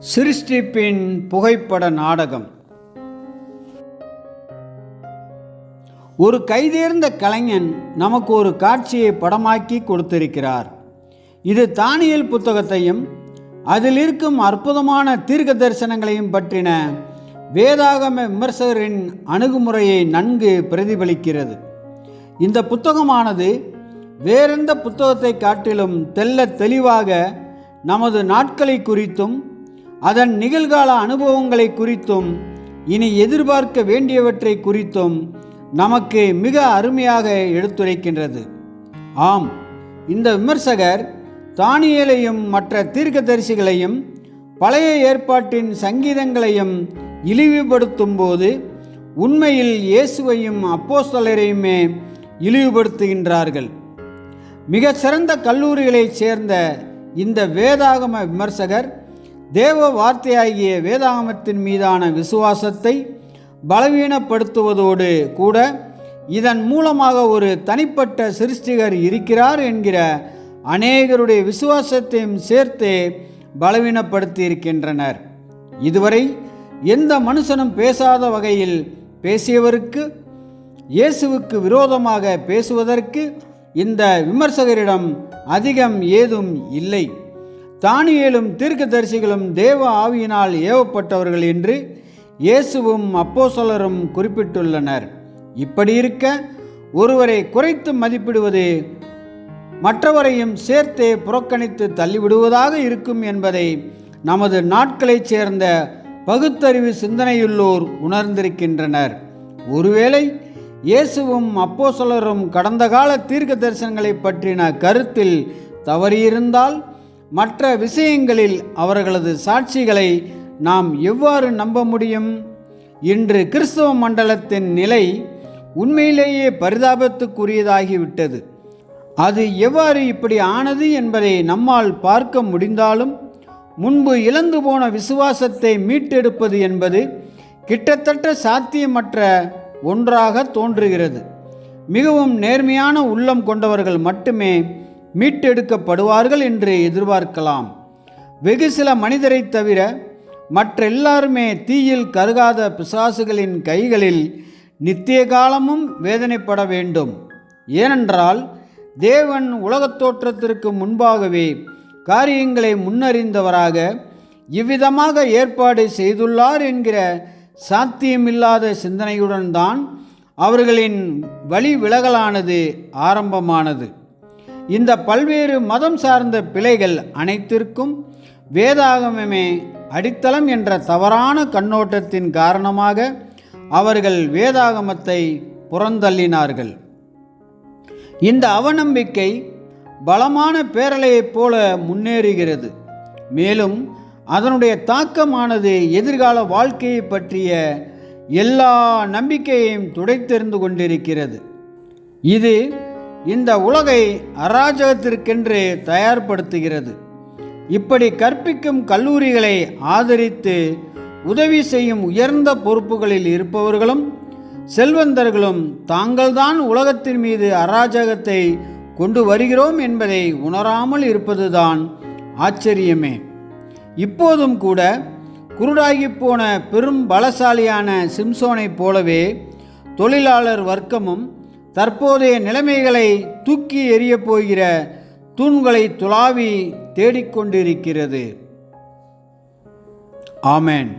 சிருஷ்டிப்பின் புகைப்பட நாடகம். ஒரு கைதேர்ந்த கலைஞன் நமக்கு ஒரு காட்சியை படமாக்கி கொடுத்திருக்கிறார். இது தானியல் புத்தகத்தையும் அதில் இருக்கும் அற்புதமான தீர்க்க தரிசனங்களையும் பற்றின வேதாகம விமர்சகரின் அணுகுமுறையை நன்கு பிரதிபலிக்கிறது. இந்த புத்தகமானது வேறெந்த புத்தகத்தை காட்டிலும் தெல்ல தெளிவாக நமது நாட்களை குறித்தும் அதன் நிகழ்கால அனுபவங்களை குறித்தும் இனி எதிர்பார்க்க வேண்டியவற்றை குறித்தும் நமக்கு மிக அருமையாக எடுத்துரைக்கின்றது. ஆம் இந்த விமர்சகர் தானியலையும் மற்ற தீர்க்கதரிசிகளையும் பழைய ஏற்பாட்டின் சங்கீதங்களையும் இழிவுபடுத்தும் போது உண்மையில் இயேசுவையும் அப்போஸ்தலரையுமே இழிவுபடுத்துகின்றார்கள். மிக சிறந்த கல்லூரிகளைச் சேர்ந்த இந்த வேதாகம விமர்சகர் தேவ வார்த்தையாகிய வேதாகமத்தின் மீதான விசுவாசத்தை பலவீனப்படுத்துவதோடு கூட இதன் மூலமாக ஒரு தனிப்பட்ட சிருஷ்டிகர் இருக்கிறார் என்கிற அநேகருடைய விசுவாசத்தையும் சேர்த்து பலவீனப்படுத்தி இருக்கின்றனர் இதுவரை எந்த மனுஷனும் பேசாத வகையில் பேசியவருக்கு இயேசுவுக்கு விரோதமாக பேசுவதற்கு இந்த விமர்சகரிடம் அதிகம் ஏதும் இல்லை. தானியலும் தீர்க்கதரிசிகளும் தேவ ஆவியினால் ஏவப்பட்டவர்கள் என்று இயேசுவும் அப்போசலரும் குறிப்பிட்டுள்ளனர். இப்படி இருக்க ஒருவரை குறைத்து மதிப்பிடுவது மற்றவரையும் சேர்த்தே புறக்கணித்து தள்ளிவிடுவதாக இருக்கும் என்பதை நமது நாட்களைச் சேர்ந்த பகுத்தறிவு சிந்தனையுள்ளோர் உணர்ந்திருக்கின்றனர். ஒருவேளை இயேசுவும் அப்போசலரும் கடந்த கால தீர்க்க தரிசனங்களை பற்றின கருத்தில் தவறியிருந்தால் மற்ற விஷயங்களில் அவர்களது சாட்சிகளை நாம் எவ்வாறு நம்ப முடியும்? இன்று கிறிஸ்தவ மண்டலத்தின் நிலை உண்மையிலேயே பரிதாபத்துக்குரியதாகிவிட்டது. அது எவ்வாறு இப்படி ஆனது என்பதை நம்மால் பார்க்க முடிந்தாலும் முன்பு இழந்து போன விசுவாசத்தை மீட்டெடுப்பது என்பது கிட்டத்தட்ட சாத்தியமற்ற ஒன்றாக தோன்றுகிறது. மிகவும் நேர்மையான உள்ளம் கொண்டவர்கள் மட்டுமே மீட்டெடுக்கப்படுவார்கள் என்று எதிர்பார்க்கலாம். வெகு சில மனிதரை தவிர மற்ற எல்லாருமே தீயில் கருகாத பிசாசுகளின் கைகளில் நித்திய காலமும் வேதனைப்பட வேண்டும். ஏனென்றால் தேவன் உலகத் தோற்றத்திற்கு முன்பாகவே காரியங்களை முன்னறிந்தவராக இவ்விதமாக ஏற்பாடு செய்துள்ளார் என்கிற சாத்தியமில்லாத சிந்தனையுடன் தான் அவர்களின் வழி விலகலானது ஆரம்பமானது. இந்த பல்வேறு மதம் சார்ந்த பிழைகள் அனைத்திற்கும் வேதாகமமே அடித்தளம் என்ற தவறான கண்ணோட்டத்தின் காரணமாக அவர்கள் வேதாகமத்தை புறந்தள்ளினார்கள். இந்த அவநம்பிக்கை பலமான பேரலையைப் போல முன்னேறுகிறது. மேலும் அதனுடைய தாக்கமானது எதிர்கால வாழ்க்கையை பற்றிய எல்லா நம்பிக்கையையும் துடைத்தெறிந்து கொண்டிருக்கிறது. இது இந்த உலகை அராஜகத்திற்கென்று தயார்படுத்துகிறது. இப்படி கற்பிக்கும் கல்லூரிகளை ஆதரித்து உதவி செய்யும் உயர்ந்த பொறுப்புகளில் இருப்பவர்களும் செல்வந்தர்களும் தாங்கள்தான் உலகத்தின் மீது அராஜகத்தை கொண்டு வருகிறோம் என்பதை உணராமல் இருப்பதுதான் ஆச்சரியமே. இப்போதும் கூட குருடாகி போன பெரும் பலசாலியான சிம்சோனைப் போலவே தொழிலாளர் வர்க்கமும் தற்போதைய நிலைமைகளை தூக்கி எறியப் போகிற தூண்களை துளாவி தேடிக்கொண்டிருக்கிறது. ஆமேன்.